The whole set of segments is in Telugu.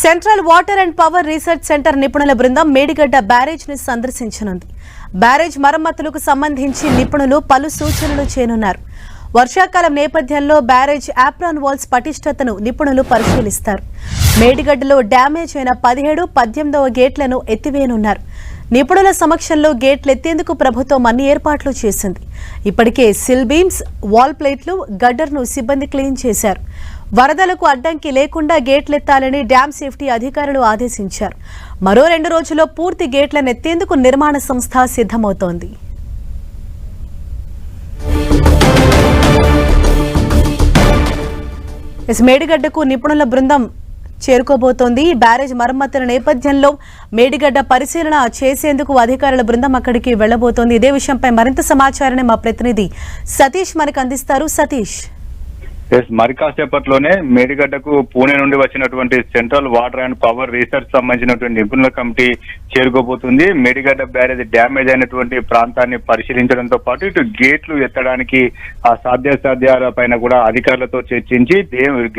Central water and power research centre నిపుణుల బృందం మేడిగడ్డ బ్యారేజ్ని సందర్శించనుంది. బ్యారేజ్ మరమ్మతులకు సంబంధించి నిపుణులు పలు సూచనలు చేయనున్నారు. వర్షాకాలం నేపథ్యంలో బ్యారేజ్ ఆప్రాన్ వాల్స్ పటిష్టతను నిపుణులు పరిశీలిస్తారు. మేడిగడ్డలో డ్యామేజ్ అయిన పదిహేడు పద్దెనిమిదవ గేట్లను ఎత్తివేయనున్నారు. నిపుణుల సమక్షంలో గేట్లు ఎత్తేందుకు ప్రభుత్వం అన్ని ఏర్పాట్లు చేసింది. ఇప్పటికే సిల్ బీమ్స్ వాల్ ప్లేట్లు గడ్డర్ను సిబ్బంది క్లీన్ చేశారు. వరదలకు అడ్డంకి లేకుండా గేట్లెత్తాలని డ్యాం సేఫ్టీ అధికారులు ఆదేశించారు. మరో రెండు రోజుల్లో పూర్తి గేట్లను ఎత్తేందుకు నిర్మాణ సంస్థ సిద్ధమవుతోంది. మేడిగడ్డకు నిపుణుల బృందం చేరుకోబోతోంది. బ్యారేజ్ మరమ్మతుల నేపథ్యంలో మేడిగడ్డ పరిశీలన చేసేందుకు అధికారుల బృందం అక్కడికి వెళ్ళబోతోంది ఇదే విషయంపై మరింత సమాచారాన్ని మా ప్రతినిధి సతీష్ మనకు అందిస్తారు. సతీష్. మరి కాసేపట్లోనే మేడిగడ్డకు పూణే నుండి వచ్చినటువంటి central water and power research సంబంధించినటువంటి నిపుణుల కమిటీ చేరుకోబోతుంది. మేడిగడ్డ బ్యారేజ్ డ్యామేజ్ అయినటువంటి ప్రాంతాన్ని పరిశీలించడంతో పాటు ఇటు గేట్లు ఎత్తడానికి ఆ సాధ్యాసాధ్యాల పైన కూడా అధికారులతో చర్చించి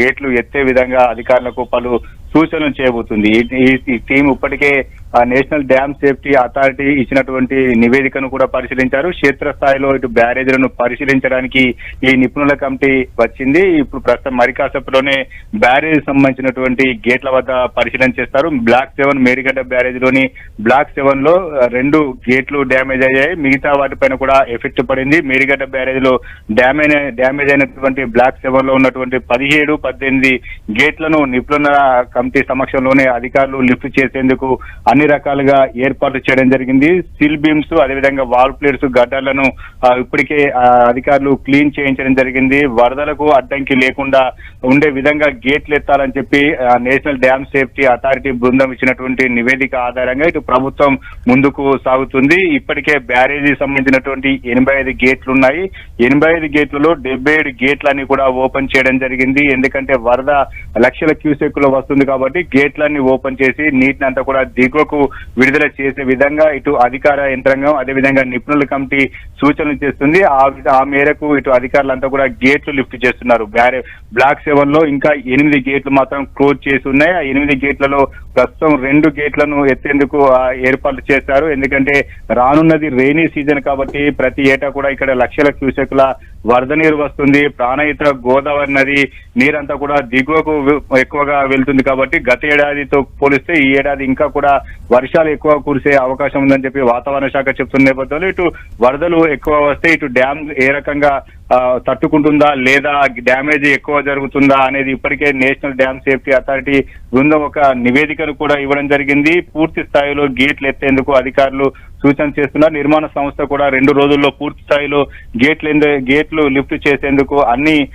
గేట్లు ఎత్తే విధంగా అధికారులకు పలు సూచనలు చేయబోతుంది. ఈ- టీం ఇప్పటికే నేషనల్ డ్యామ్ సేఫ్టీ అథారిటీ ఇచ్చినటువంటి నివేదికను కూడా పరిశీలించారు. క్షేత్రస్థాయిలో ఇటు బ్యారేజ్లను పరిశీలించడానికి ఈ నిపుణుల కమిటీ వచ్చింది. ఇప్పుడు ప్రస్తుతం మరికాసేపులోనే బ్యారేజ్ సంబంధించినటువంటి గేట్ల వద్ద పరిశీలన చేస్తారు. బ్లాక్ సెవెన్ మేడిగడ్డ బ్యారేజ్లోని బ్లాక్ సెవెన్లో రెండు గేట్లు డ్యామేజ్ అయ్యాయి. మిగతా వాటిపైన కూడా ఎఫెక్ట్ పడింది. మేడిగడ్డ బ్యారేజ్లో డ్యామేజ్ డ్యామేజ్ అయినటువంటి బ్లాక్ సెవెన్లో ఉన్నటువంటి పదిహేడు పద్దెనిమిది గేట్లను నిపుణుల కమిటీ సమక్షంలోనే అధికారులు లిఫ్ట్ చేసేందుకు అన్ని రకాలుగా ఏర్పాటు చేయడం జరిగింది. స్టీల్ బీమ్స్ అదేవిధంగా వాల్ ప్లేట్స్ గడ్డలను ఇప్పటికే అధికారులు క్లీన్ చేయించడం జరిగింది. వరదలకు అడ్డంకి లేకుండా ఉండే విధంగా గేట్లు ఎత్తాలని చెప్పి నేషనల్ డ్యామ్ సేఫ్టీ అథారిటీ బృందం ఇచ్చినటువంటి నివేదిక ఆధారంగా ఇటు ప్రభుత్వం ముందుకు సాగుతుంది. ఇప్పటికే బ్యారేజీ సంబంధించినటువంటి ఎనభై ఐదు గేట్లు ఉన్నాయి ఎనభై ఐదు గేట్లలో డెబ్బై ఏడు గేట్లన్నీ కూడా ఓపెన్ చేయడం జరిగింది. ఎందుకంటే వరద లక్షల క్యూసెక్లో వస్తుంది కాబట్టి గేట్లన్నీ ఓపెన్ చేసి నీటిని అంతా కూడా దిగువకు విడుదల చేసే విధంగా ఇటు అధికార యంత్రాంగం అదేవిధంగా నిపుణుల కమిటీ సూచనలు చేస్తుంది. ఆ ఆ మేరకు ఇటు అధికారులంతా కూడా గేట్లు లిఫ్ట్ చేస్తున్నారు. బ్యారే బ్లాక్ సెవెన్లో ఇంకా ఎనిమిది గేట్లు మాత్రం క్లోజ్ చేసి ఉన్నాయి. ఆ ఎనిమిది గేట్లలో ప్రస్తుతం రెండు గేట్లను ఎత్తేందుకు ఏర్పాట్లు చేశారు. ఎందుకంటే రానున్నది రెయినీ సీజన్ కాబట్టి ప్రతి ఏటా కూడా ఇక్కడ లక్షల క్యూసెక్ల వరద నీరు వస్తుంది. ప్రాణయిత గోదావరి నది నీరంతా కూడా దిగువకు ఎక్కువగా వెళ్తుంది కాబట్టి గత ఏడాదితో పోలిస్తే ఈ ఏడాది ఇంకా కూడా వర్షాలు ఎక్కువ కురిసే అవకాశం ఉందని చెప్పి వాతావరణ శాఖ చెప్తున్న నేపథ్యంలో ఇటు వరదలు ఎక్కువ వస్తే ఇటు డ్యామ్ ఏ రకంగా తట్టుకుంటుందా లేదా డ్యామేజ్ ఎక్కువ జరుగుతుందా అనేది ఇప్పటికే నేషనల్ డ్యామ్ సేఫ్టీ అథారిటీ బృందం ఒక నివేదికను కూడా ఇవ్వడం జరిగింది. పూర్తి స్థాయిలో గేట్లు ఎత్తేందుకు అధికారులు సూచన చేస్తున్నారు. నిర్మాణ సంస్థ కూడా రెండు రోజుల్లో పూర్తి స్థాయిలో గేట్లు గేట్లు లిఫ్ట్ చేసేందుకు అన్ని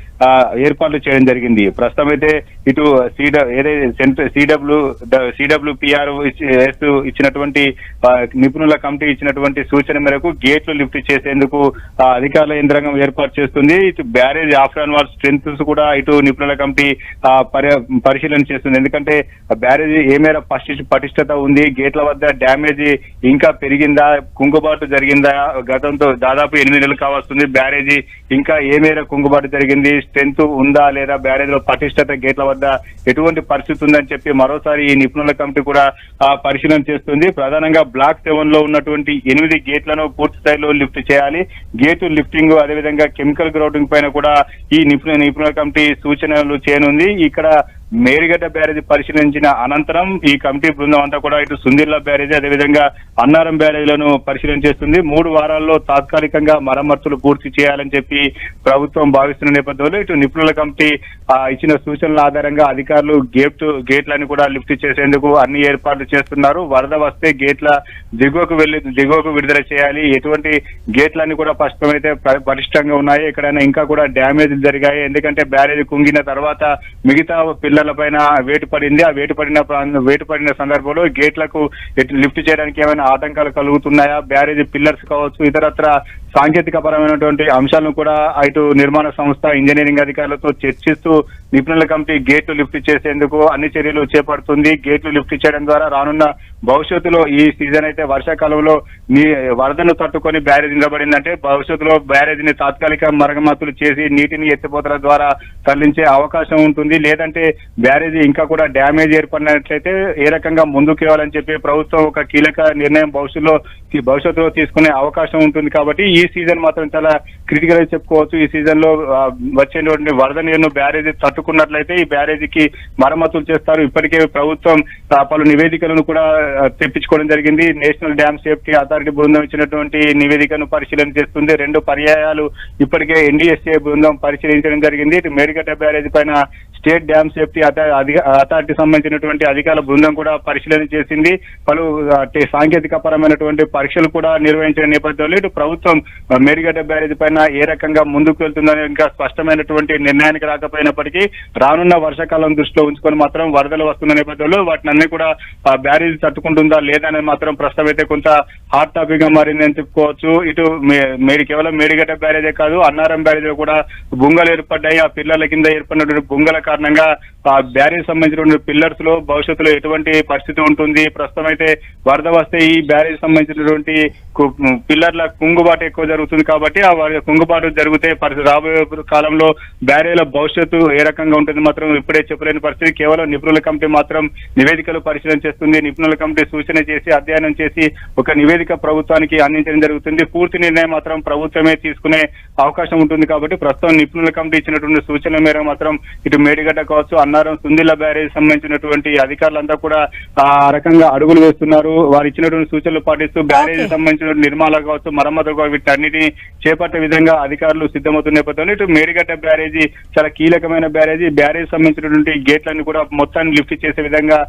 ఏర్పాట్లు చేయడం జరిగింది. ప్రస్తుతం అయితే ఇటు సీడ ఏదైతే సెంటర్ సిడబ్ల్యూ సిడబ్ల్యూపిఆర్ ఇచ్చినటువంటి నిపుణుల కమిటీ ఇచ్చినటువంటి సూచన మేరకు గేట్లు లిఫ్ట్ చేసేందుకు అధికారుల యంత్రాంగం ఏర్పాటు చేస్తుంది. ఇటు బ్యారేజ్ ఆఫ్రాన్ వాల్ స్ట్రెంగ్స్ కూడా ఇటు నిపుణుల కమిటీ పరి- పరిశీలన చేస్తుంది. ఎందుకంటే బ్యారేజ్ ఏ మేర పటిష్ట పటిష్టత ఉంది. గేట్ల వద్ద డ్యామేజ్ ఇంకా పెరిగింది కుంగుబాటు జరిగిందా? గతంతో దాదాపు ఎనిమిది నెలలు కావస్తుంది. బ్యారేజీ ఇంకా ఏ మేర కుంగుబాటు జరిగింది? స్ట్రెంత్ ఉందా లేదా? బ్యారేజ్లో పటిష్టత గేట్ల వద్ద ఎటువంటి పరిస్థితి ఉందని చెప్పి మరోసారి ఈ నిపుణుల కమిటీ కూడా పరిశీలన చేస్తుంది. ప్రధానంగా బ్లాక్ సెవెన్లో ఉన్నటువంటి ఎనిమిది గేట్లను పూర్తి స్థాయిలో లిఫ్ట్ చేయాలి. గేటు లిఫ్టింగ్ అదేవిధంగా కెమికల్ గ్రౌండింగ్ పైన కూడా ఈ నిపుణుల నిపుణుల కమిటీ సూచనలు చేయనుంది. ఇక్కడ మేరిగడ్డ బ్యారేజ్ పరిశీలించిన అనంతరం ఈ కమిటీ బృందం అంతా కూడా ఇటు సుందిర్ల బ్యారేజ్ అదేవిధంగా అన్నారం బ్యారేజ్లను పరిశీలన చేస్తుంది. మూడు వారాల్లో తాత్కాలికంగా మరమ్మతులు పూర్తి చేయాలని చెప్పి ప్రభుత్వం భావిస్తున్న నేపథ్యంలో ఇటు నిపుణుల కమిటీ ఇచ్చిన సూచనల ఆధారంగా అధికారులు గేట్ గేట్లను కూడా లిఫ్ట్ చేసేందుకు అన్ని ఏర్పాట్లు చేస్తున్నారు. వరద వస్తే గేట్ల దిగువకు వెళ్ళి దిగువకు విడుదల చేయాలి. ఎటువంటి గేట్లన్నీ కూడా ప్రస్తుతమైతే పరిష్టంగా ఉన్నాయి. ఎక్కడైనా ఇంకా కూడా డ్యామేజ్ జరిగాయి. ఎందుకంటే బ్యారేజ్ కుంగిన తర్వాత మిగతా పిల్ల పిల్లల పైన వేటు పడింది. ఆ వేటు పడిన వేటు పడిన సందర్భంలో గేట్లకు లిఫ్ట్ చేయడానికి ఏమైనా ఆటంకాలు కలుగుతున్నాయా? బ్యారేజ్ పిల్లర్స్ కావచ్చు ఇతరత్ర సాంకేతిక పరమైనటువంటి అంశాలను కూడా ఇటు నిర్మాణ సంస్థ ఇంజనీరింగ్ అధికారులతో చర్చిస్తూ నిపుణుల కమిటీ గేట్లు లిఫ్ట్ చేసేందుకు అన్ని చర్యలు చేపడుతుంది. గేట్లు లిఫ్ట్ చేయడం ద్వారా రానున్న భవిష్యత్తులో ఈ సీజన్ అయితే వర్షాకాలంలో నీ వరదను తట్టుకొని బ్యారేజ్ నిలబడిందంటే భవిష్యత్తులో బ్యారేజ్ని తాత్కాలిక మరమ్మతులు చేసి నీటిని ఎత్తిపోతల ద్వారా తరలించే అవకాశం ఉంటుంది. లేదంటే బ్యారేజ్ ఇంకా కూడా డ్యామేజ్ ఏర్పడినట్లయితే ఏ రకంగా ముందుకు ఇవ్వాలని చెప్పి ప్రభుత్వం ఒక కీలక నిర్ణయం భవిష్యత్తులో భవిష్యత్తులో తీసుకునే అవకాశం ఉంటుంది. కాబట్టి ఈ సీజన్ మాత్రం చాలా క్రిటికల్గా చెప్పుకోవచ్చు. ఈ సీజన్లో వచ్చేటువంటి వరద నీరును బ్యారేజీ తట్టుకున్నట్లయితే ఈ బ్యారేజీకి మరమ్మతులు చేస్తారు. ఇప్పటికే ప్రభుత్వం పలు నివేదికలను కూడా తెప్పించుకోవడం జరిగింది. నేషనల్ డ్యామ్ సేఫ్టీ అథారిటీ బృందం ఇచ్చినటువంటి నివేదికను పరిశీలన చేస్తుంది. రెండు పర్యాయాలు ఇప్పటికే ఎన్డీఎస్ఏ బృందం పరిశీలించడం జరిగింది. ఇటు మేడిగడ్డ బ్యారేజ్ పైన స్టేట్ డ్యామ్ సేఫ్టీ అధిక- అథారిటీ సంబంధించినటువంటి అధికారుల బృందం కూడా పరిశీలన చేసింది. పలు సాంకేతిక పరమైనటువంటి పరీక్షలు కూడా నిర్వహించిన నేపథ్యంలో ఇటు ప్రభుత్వం మేడిగడ్డ బ్యారేజ్ పైన ఏ రకంగా ముందుకు వెళ్తుందని ఇంకా స్పష్టమైనటువంటి నిర్ణయానికి రాకపోయినప్పటికీ రానున్న వర్షాకాలం దృష్టిలో ఉంచుకొని మాత్రం వరదలు వస్తున్న నేపథ్యంలో వాటిని అన్ని కూడా బ్యారేజ్ తట్టుకుంటుందా లేదా అనేది మాత్రం ప్రస్తుతం అయితే కొంత హాట్ టాపిక్గా మారిందని చెప్పుకోవచ్చు. ఇటు మీరు కేవలం మేడిగడ్డ బ్యారేజే కాదు అన్నారం బ్యారేజ్లో కూడా బుంగలు ఏర్పడ్డాయి. ఆ పిల్లల కింద ఏర్పడినటువంటి బుంగల కారణంగా ఆ బ్యారేజ్ సంబంధించినటువంటి పిల్లర్స్లో భవిష్యత్తులో ఎటువంటి పరిస్థితి ఉంటుంది? ప్రస్తుతం అయితే వరద వస్తే ఈ బ్యారేజ్ సంబంధించినటువంటి పిల్లర్ల కుంగుబాటు ఎక్కువ జరుగుతుంది కాబట్టి ఆ కుంగుబాటు జరిగితే రాబోయే కాలంలో బ్యారేజ్ల భవిష్యత్తు ఏ రకంగా ఉంటుంది మాత్రం ఇప్పుడే చెప్పలేని పరిస్థితి. కేవలం నిపుణుల కమిటీ మాత్రం నివేదికలు పరిశీలన చేస్తుంది. నిపుణుల కమిటీ సూచన చేసి అధ్యయనం చేసి ఒక నివేదిక ప్రభుత్వానికి అందించడం జరుగుతుంది. పూర్తి నిర్ణయం మాత్రం ప్రభుత్వమే తీసుకునే అవకాశం ఉంటుంది కాబట్టి ప్రస్తుతం నిపుణుల కమిటీ ఇచ్చినటువంటి సూచనల మేర మాత్రం ఇటు మేడిగడ్డ కావచ్చు అన్నారం సుందిల్ల బ్యారేజ్ సంబంధించినటువంటి అధికారులంతా కూడా ఆ రకంగా అడుగులు వేస్తున్నారు. వారు ఇచ్చినటువంటి సూచనలు పాటిస్తూ బ్యారేజ్. సంబంధించిన నిర్మాణాలు కావచ్చు మరమ్మతులు కావచ్చు వీటన్నిటిని చేపట్టే విధంగా అధికారులు సిద్ధమవుతున్న నేపథ్యంలో ఇటు మేడిగడ్డ బ్యారేజీ చాలా కీలకమైన బ్యారేజీ. బ్యారేజ్ సంబంధించినటువంటి గేట్లను కూడా మొత్తాన్ని లిఫ్ట్ చేసే విధంగా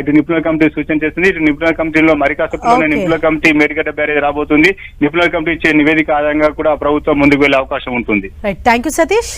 ఇటు నిపుణుల కమిటీ సూచన చేస్తుంది. ఇటు నిపుణుల కమిటీలో మరికాసపులోనే. నిపుణుల కమిటీ మేడిగడ్డ బ్యారేజ్ రాబోతుంది. నిపుణుల కమిటీ ఇచ్చే నివేదిక ఆధారంగా కూడా ప్రభుత్వం ముందుకు వెళ్ళే అవకాశం ఉంటుంది. Thank you Satish